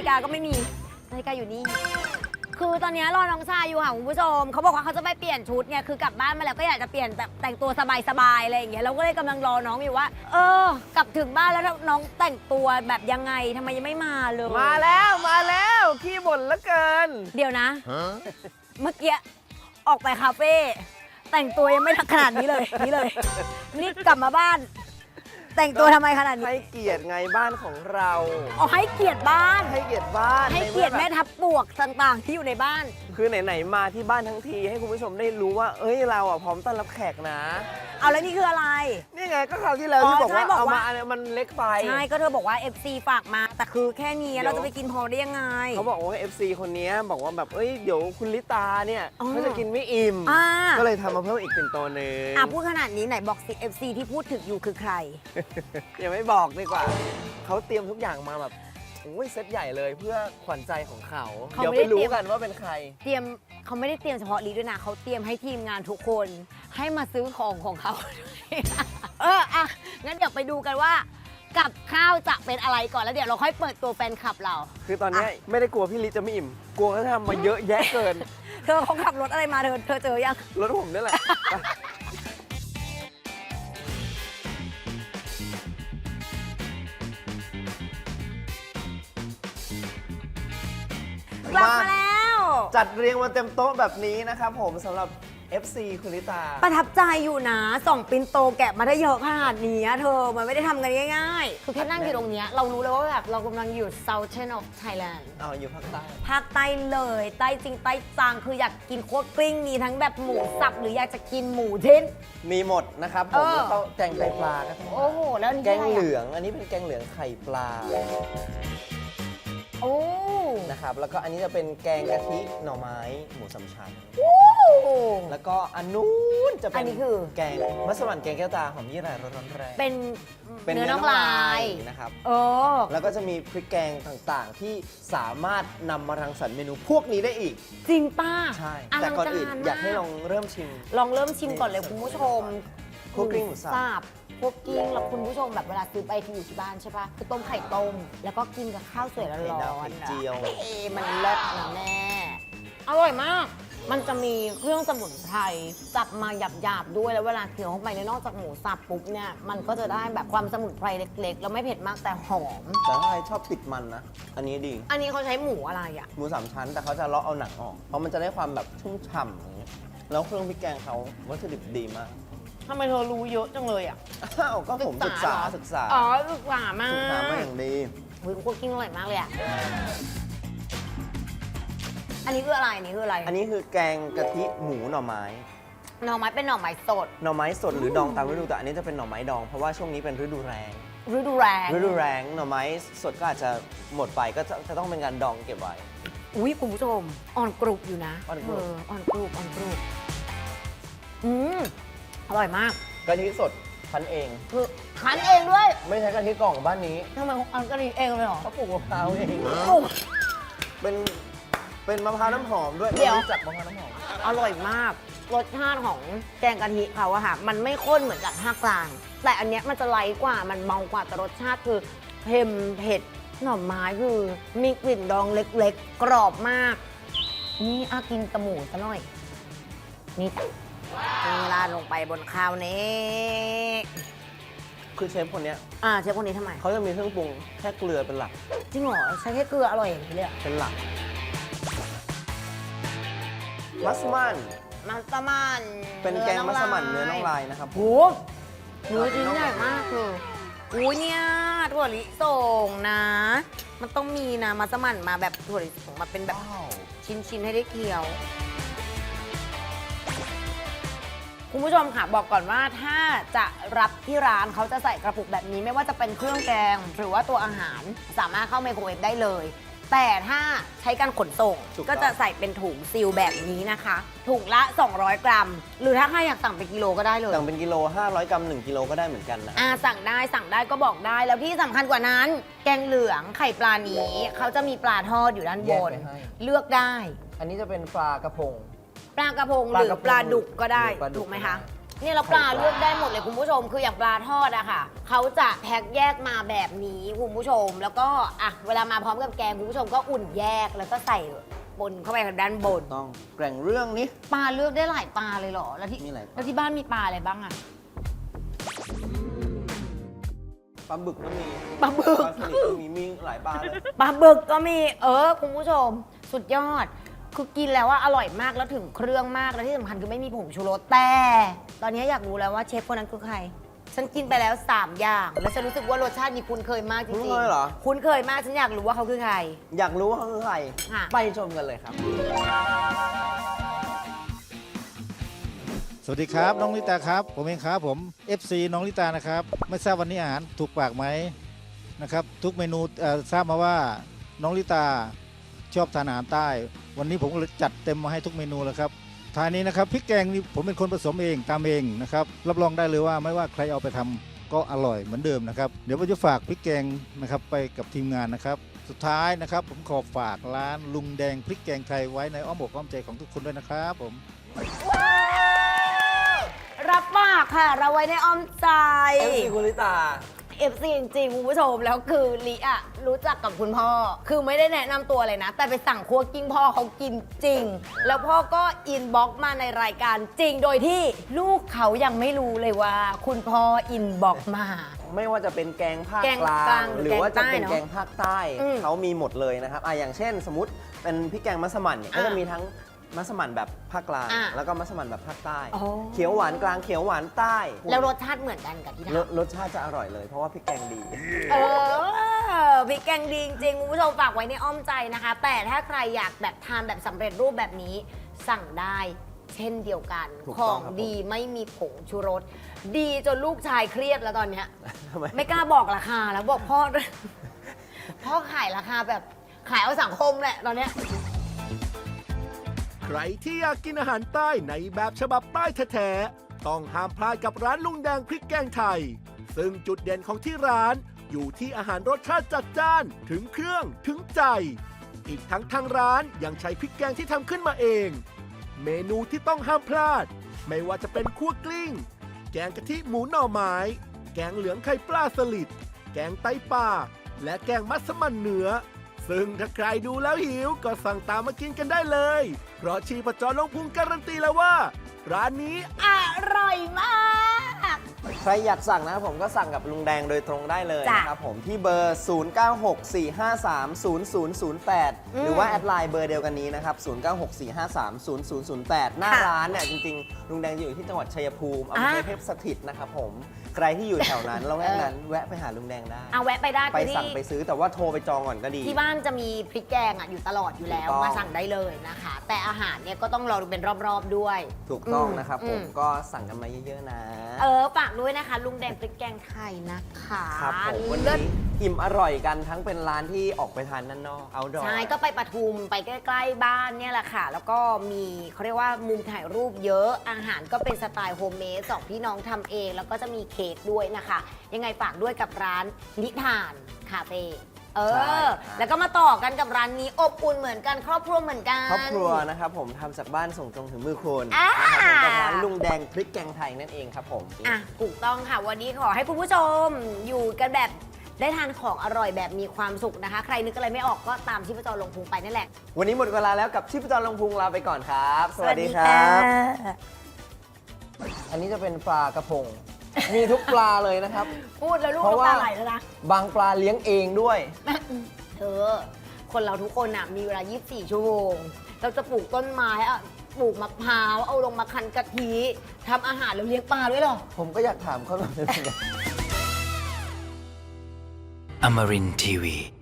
อุ้ยนาฬิกาก็ไม่มีนาฬิกาอยู่นี่ คือตอนนี้รอน้องชายอยู่ค่ะคุณผู้ชมเขาบอกว่าเขาจะไปเปลี่ยนชุดเนี่ยคือกลับบ้านมาแล้วก็อยากจะเปลี่ยนแบบแต่งตัวสบายๆอะไรอย่างเงี้ยเราก็เลยกำลังรอน้องอยู่ว่า เออ กลับถึงบ้านแล้วน้องแต่งตัวแบบยังไงทำไมยังไม่มาเลย มาแล้วมาแล้วขี้บ่นเหลือเกิน เดี๋ยวนะ เมื่อกี้ออกไปคาเฟ่แต่งตัวยังไม่ขนาดนี้เลยนี่เลย นี่กลับมาบ้าน แต่งตัวทำไมขนาดนี้ให้เกียรติไงบ้านของเราอ๋อให้เกียรติบ้าน ให้เกียรติบ้านให้เกียรติในแม่อแบบทัพปวกต่างๆ ที่อยู่ในบ้านคือไหนๆมาที่บ้านทั้งที ให้คุณผู้ชมได้รู้ว่า เอ้ยเราอะพร้อมต้อนรับแขกนะ เอาแล้วนี่คืออะไร นี่ไงก็คราวที่แล้วอ๋อที่บอกใช่ว่าบอกเอาว่า มาอันนี้มันเล็กไป ใช่ก็เธอบอกว่า FC ฝากมา แต่คือแค่นี้เดี๋ยว เราจะไปกินพอได้ยังไง เขาบอกว่า FC คนนี้บอกว่าแบบเอ้ยเดี๋ยวคุณลิตาเนี่ยอ๋อ เขาจะกินไม่อิ่ม อ่าก็เลยทำมาเพิ่มอีกเป็นตัวหนึ่งอะพูดขนาดนี้ไหนบอกสิ FC ที่พูดถึงอยู่คือใครยังไม่บอกดีกว่า เขาเตรียมทุกอย่างมาแบบโอ้ยเซตใหญ่เลยเพื่อขวัญใจของเขา เขาเดี๋ยวไม่ไปได้เตรีรู้ยม กันว่าเป็นใคร เตรียมเขาไม่ได้เตรียมเฉพาะลีด้วยนะเขาเตรียมให้ทีมงานทุกคน ให้มาซื้อของของเขาด้วยเอออะงั้นเดี๋ยวไปดูกันว่า กับข้าวจะเป็นอะไรก่อนแล้วเดี๋ยวเราค่อยเปิดตัวแฟนคลับเรา คือตอนเนี้ยไม่ได้กลัวพี่ลิจะไม่อิ่ม กลัวเขาทำมาเยอะแยะเกิน เธอเขาขับรถอะไรมาเธอเธอเจอยังรถผมนี่แหละ กลับมาแล้ว จัดเรียงมาเต็มโต๊ะแบบนี้นะครับผมสำหรับ FC คุณลิตา ประทับใจอยู่นะส่องปินโตแกะมาได้เยอะขนาดนี้เธอมันไม่ได้ทำกันง่ายๆคือแค่นั่งอยู่ตรงเนี้ยเรารู้เลยว่าแบบเรากำลังอยู่ Southern of Thailand เอาอยู่ภาคใต้ภาคใต้เลยใต้จริงใต้จังคืออยากกินคั่วกลิ้งมีทั้งแบบหมูสับหรืออยากจะกินหมูชิ้น มีหมดนะครับผเอมอแล้วก็แกงไตปลาก็ทำโอ้โห แล้วนี่แกงอะไรเหลือะอง อันนี้เป็นแกงเหลืองไข่ปลา โอ้นะครับแล้วก็อันนี้จะเป็นแกงกะทิหน่อไม้หมูสามชั้นโหแล้วก็อันนู้นจะอัเป็นนนี้คือ แกงมัสมั่นแกงแก้วตาหอมยี่หร่ายรสร้อนแรงเป็นเป็นเนื้อเนื้อน้น้อองงลาลายยนะครับ เออ แล้วก็จะมีพริกแกงต่างๆ ที่สามารถนำมารังสรรค์เมนูพวกนี้ได้อีก จริงป้าใช่ อแต่ลังก่อนการอื่นมากอยากให้ลองเริ่มชิม ลองเริ่มชิมก่อนเลยคุณผู้ชมคั่วกลิ้งหมูสับบ พวกกิ้งแล้วคุณผู้ชมแบบเวลาซื้อไปที่อยู่ที่บ้านใช่ปะคือต้มไข่ต้ม แล้วก็กินกับข้าวสวยร้ไข่ดาวอนไข่ๆอะเจียวเอ้มันเลิศนะแม่ อร่อยมาก มันจะมีเครื่องสมุนไพรจับมาหยาบๆด้วยแล้วเวลาเคี้ยวเข้าไปเนี่ยนอกจากหมูสับปุ๊บเนี่ยมันก็จะได้แบบความสมุนไพรเล็กๆ แล้วไม่เผ็ดมากแต่หอม แต่ถ้าใครชอบติดมันนะ อันนี้ดี อันนี้เขาใช้หมูอะไรอะหมูสามชั้น แต่เขาจะเลาะเอาหนังออก เพราะมันจะได้ความแบบชุ่มฉ่ำอย่างเงี้ยแล้วเครื่องพริกแกงเขาวัตถุดิบดีมาก ทำไมเธอรู้เยอะจังเลยอะอ้าวก็ผมศึกษาเหรอศึกษาอ๋อศึกษามากศึกษามาอย่างดีอุ้ยคั่วกิ้งอร่อยมากเลยอะอันนี้คืออะไรอันนี้คืออะไร อันนี้คือแกงกะทิหมูหน่อไม้ หน่อไม้เป็นหน่อไม้สด หน่อไม้สดหรือดองตามฤดูแต่อันนี้จะเป็นหน่อไม้ดองเพราะว่าช่วงนี้เป็นฤดูแรงฤดูแรงฤดูแรงหน่อไม้สดก็อาจจะหมดไปก็จะจะต้องเป็นการดองเก็บไว้ อุ้ยคุณผู้ชมอ่อนกรุบอยู่นะอ่อนกรุบเอ่อนกรุบอ่อนกรุบอืม อร่อยมากกะทิสดพันเอง คือคั้นเองด้วยไม่ใช้กะทิกล่องบ้านนี้ทำไมเขาอันกะทิเองเลยเหรอเขาปลูกมะพร้าวเอง ปลูก เป็นเป็นมะพร้าวน้ำหอมด้วยเดี๋ยว รู้จักมะพร้าวน้ำหอม อร่อยมาก รสชาติของแกงกะทิเขาอะค่ะ มันไม่ข้นเหมือนกับภาคกลาง แต่อันเนี้ยมันจะไลท์กว่า มันเบากว่าแต่รสชาติคือเค็มเผ็ด หน่อไม้คือมีกลิ่นดองเล็กๆ กรอบมาก นี่อากินกระหมูซะหน่อย นี่จ้ะ นี่ราดลงไปบนข้าวนี้ คือเชฟคนเนี้ยอ่าเชฟคนนี้ทำไม เขาจะมีเครื่องปรุงแค่เกลือเป็นหลัก จริงเหรอใช้แค่เกลืออร่อยอย่างนี้เลยเหรอเป็นหลัก มัสมั่น มัสมั่นเป็นแกงมัสมั่นเนื้อน้องลายนะครับ โหเนื้อชิ้นใหญ่มากเลยอุ้ยเนี่ยถั่วลิสงนะ มันต้องมีนะมัสมั่นมาแบบถั่วลิสงมาเป็นแบบว้าว ชิ้นๆให้ได้เคี้ยว คุณผู้ชมค่ะบอกก่อนว่าถ้าจะรับที่ร้านเขาจะใส่กระปุกแบบนี้ไม่ว่าจะเป็นเครื่องแกง หรือว่าตัวอาหารสามารถเข้าไมโครเวฟได้เลย แต่ถ้าใช้การขนส่งถูกต้อง ก็จะใส่เป็นถุงซีลแบบนี้นะคะถุงละ 200 กรัม หรือถ้าใครอยากสั่งเป็นกิโลก็ได้เลยสั่งเป็นกิโล 500 กรัม 1 กิโลก็ได้เหมือนกันนะอ่าสั่งได้สั่งได้ก็บอกได้แล้วที่สำคัญกว่านั้น แกงเหลืองไข่ปลานี้เขาจะมีปลาทอดอยู่ด้านบแยกนไว้ให้ เลือกได้ อันนี้จะเป็นปลากระพง ปลากระพงปลาหรือกระพงปลาดุกก็ได้หรือปลาดุกถูกไหมคะเนี่ยเราปลาเลือกได้หมดเลยคุณผู้ชม คืออย่างปลาทอดอะค่ะเขาจะแพ็คแยกมาแบบนี้คุณผู้ชม แล้วก็อะเวลามาพร้อมกับแกงคุณผู้ชมก็อุ่นแยกแล้วก็ใส่ปนเข้าไปทางด้านบนต้องแกร่งเรื่องนี้ปลาเลือกได้หลายปลาเลยเหรอแล้วที่มีหลายปลา แล้วที่บ้านมีปลาอะไรบ้างอะปลาบึกก็มีปลาบึกปลาสลิดก็มีมีหลายปลาเลย ปลาบึกก็มีเออคุณผู้ชม สุดยอด คือกินแล้วว่าอร่อยมากแล้วถึงเครื่องมากแล้วที่สำคัญคือไม่มีผงชูรสแต่ ตอนนี้อยากรู้แล้วว่าเชฟคนนั้นคือใคร ฉันกินไปแล้ว 3 อย่าง แล้วฉันรู้สึกว่ารสชาตินี้คุ้นเคยมากจริงคุ้นๆเคยเหรอ คุ้นเคยมากฉันอยากรู้ว่าเขาคือใคร อยากรู้ว่าเขาคือใคร ค่ะ ไปชมกันเลยครับ สวัสดีครับ น้องลิตาครับ ผมเองครับผม FC น้องลิตานะครับ ไม่ทราบวันนี้อาหารถูกปากไหมนะครับ ทุกเมนูเอ่อทราบมาว่าน้องลิตา ชอบทานอาหารใต้ วันนี้ผมก็เลยจัดเต็มมาให้ทุกเมนูแล้วครับทานนี้นะครับพริกแกงนี่ผมเป็นคนผสมเองตามเองนะครับรับรองได้เลยว่าไม่ว่าใครเอาไปทำก็อร่อยเหมือนเดิมนะครับเดี๋ยวผมจะฝากพริกแกงนะครับไปกับทีมงานนะครับ สุดท้ายนะครับ ผมขอฝากร้านลุงแดงพริกแกงไทยไว้ในอ้อมอกอ้อมใจของทุกคนด้วยนะครับผม รับปากค่ะ เราไว้ในอ้อมใจ เอฟซีคุณลิตา FC จริงๆคุณผู้ชมแล้วคือลิอะรู้จักกับคุณพ่อ คือไม่ได้แนะนำตัวเลยนะ แต่ไปสั่งครัวกิ้งพ่อเขากินจริง แล้วพ่อก็อินบ็อกซ์มาในรายการจริง โดยที่ลูกเขายังไม่รู้เลยว่า คุณพ่ออินบ็อกซ์มา ไม่ว่าจะเป็นแกงภาคแกงกลากลางงหรือหรือว่าจะเป็นแกแกงงใต้ภาคใต้อืมเขามีหมดเลยนะครับอะอย่างเช่น สมมติเป็นพริกแกงมัสมั่นเนี่ยก็อะจะมีทั้ง มัสมั่นแบบภาคกลาง อะแล้วก็มัสมั่นแบบภาคใต้ อ๋อ เขียวหวานกลางเขียวหวานใต้แล้วรสชาติเหมือนกันกับที่รสทำรสชาติจะอร่อยเลย เพราะว่าพริกแกงดี เออพริกแกงดีจริงๆคุณผู้ชมฝากไว้ในอ้อมใจนะคะ แต่ถ้าใครอยากแบบทานแบบสำเร็จรูปแบบนี้ สั่งได้เช่นเดียวกัน ถูกขต้อองงครับผมดีไม่มีผงชูรส ดีจนลูกชายเครียดแล้วตอนเนี้ย ทำไม ไม่กล้าบอกราคาแล้วบอกพ่อ พ่อขายราคาแบบขายเอาสังคมแหละตอนเนี้ยใค รที่อยากกินอาหารใต้ในแบบฉบับใต้แท้ๆต้องห้ามพลาดกับร้านลุงแดงพริกแกงไทย ซึ่งจุดเด่นของที่ร้านอยู่ที่อาหารรสชาติจัดจ้านถึงเครื่องถึงใจ อีกทั้งทางร้านยังใช้พริกแกงที่ทำขึ้นมาเอง เมนูที่ต้องห้ามพลาด ไม่ว่าจะเป็นคั่วกลิ้ง แกงกะทิหมูหน่อไม้ แกงเหลืองไข่ปลาสลิด แกงไตปลาและแกงมัสมั่นเนื้อ ซึ่งถ้าใครดูแล้วหิวก็สั่งตามมากินกันได้เลย เพราะชีพจรลงพุงการันตีแล้วว่า ร้านนี้อร่อยมาก ใครอยากสั่งนะครับผมก็สั่งกับลุงแดงโดยตรงได้เลยจ้ะนะครับผมที่เบอร์ 0964530008 หรือว่าแอดไลน์เบอร์เดียวกันนี้นะครับ 0964530008 หน้าค่ะร้านเนี่ยจริงๆ ลุงแดงจะอยู่ที่จังหวัดชัยภูมิอำอะเภอเทพสถิตนะครับผมใครที่อยู่แถวนั้นเราแวกนั้นแวะไปหาลุงแดงได้ เอาแวะไปได้ไปที่สั่งไปซื้อแต่ว่าโทรไปจองก่อนก็ดี ที่บ้านจะมีพริกแกงอะอยู่ตลอดอยู่แล้วถูกต้อง มาสั่งได้เลยนะคะ แต่อาหารเนี่ยก็ต้องรอดูเป็นรอบๆด้วย ถูกต้องนะครับอืผมมก็สั่งกันมาเยอะๆนะ เออฝากด้วยนะคะ ลุงแดงพริกแกงไทยนะคะครับผมวันเลิศนี้อิ่มอร่อยกันทั้งเป็นร้านที่ออกไปทานด้านนอกเอาดอ ใช่ก็ไปปทุมไปใกล้ๆบ้านเนี่ยแหละค่ะ แล้วก็มีเขาเรียกว่ามุมถ่ายรูปเยอะอาหารก็เป็นสไตล์โฮมเมดสองพี่น้องทำเอง แล้วก็จะมีเค้กด้วยนะคะ ยังไงฝากด้วยกับร้านนิทานคาเฟ่ เอใช่อแล้วก็มาต่อกันกับร้านนี้อบอุ่นเหมือนกันครอบครัวเหมือนกัน ครอบครัวนะครับผมทำจากบ้านส่งตรงถึงมือคุณอ่า นะครับผมกับร้านลุงแดงพริกแกงไทยนั่นเองครับผม อะถูกต้องค่ะ วันนี้ขอให้คุณผู้ชมอยู่กันแบบได้ทานของอร่อยแบบมีความสุขนะคะ ใครนึกอะไรไม่ออกก็ตามชิพจรลงพุงไปนั่นแหละ วันนี้หมดเวลาแล้วกับชิปจรลงพุงลาไปก่อนครับ สวัสดีครับค่ะอันนี้จะเป็นปลากระพง มีทุกปลาเลยนะครับ พูดแล้วลูกเพราะน้ำว่า ตาไหลแล้วนะ บางปลาเลี้ยงเองด้วย เธอ คนเราทุกคนน่ะมีเวลา 24 ชั่วโมง เราจะปลูกต้นไม้อะปลูกมะพร้าว เอาลงมาคั้นกะทิทำอาหารแล้วเลี้ยงปลาด้วยเหรอ ผมก็อยากถามเขาหน่อยเหมือนกัน Amarin Tiwi.